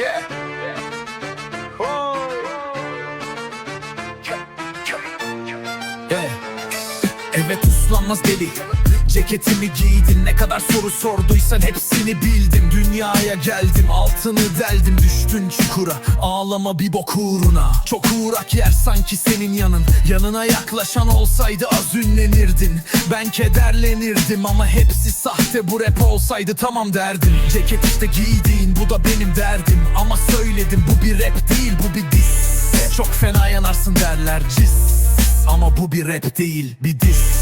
Yeah. Yeah. Evet ıslanmaz deli Ceketimi giydin ne kadar soru sorduysan hepsini bildim. Dünyaya geldim altını deldim düştün çukura. Ağlama bir bok uğruna. Çok uğrak yer sanki senin yanın. Yanına yaklaşan olsaydı az ünlenirdin Ben kederlenirdim ama hepsi sahte. Bu rap olsaydı tamam derdim. Ceket işte giydiğin bu da benim derdim. Ama söyledim bu bir rap değil bu bir diss. Çok fena yanarsın derler cis ama bu bir rap değil bir diss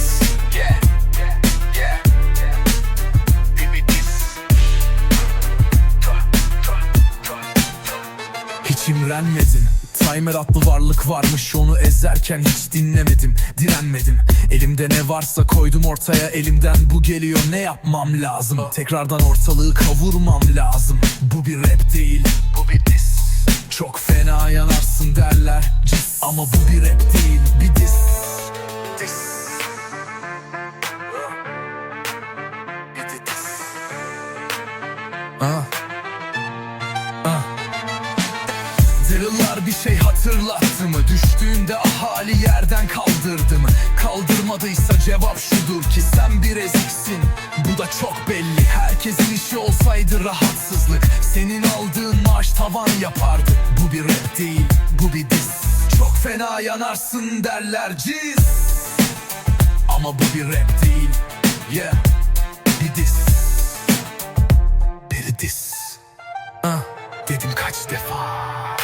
twa. Hiç imrenmedin Timer adlı varlık varmış onu ezerken hiç dinlemedim Direnmedim Elimde ne varsa koydum ortaya elimden bu geliyor ne yapmam lazım Tekrardan ortalığı kavurmam lazım Bu bir rap değil Bu bir diss. Çok fena yanarsın derler cis Ama bu bir rap değil bir diss Diss. Ah. Dırılar bir şey hatırlattı mı? Düştüğünde ahali yerden kaldırdı mı? Kaldırmadıysa cevap şudur ki sen bir eziksin Bu da çok belli. Herkesin işi olsaydı rahatsızlık. Senin aldığın maaş tavan yapardı. Bu bir rap değil bu bir diss. Çok fena yanarsın derler ciz Ama bu bir rap değil Yeah. Bir diss. Bir diss. Ah, dedim kaç defa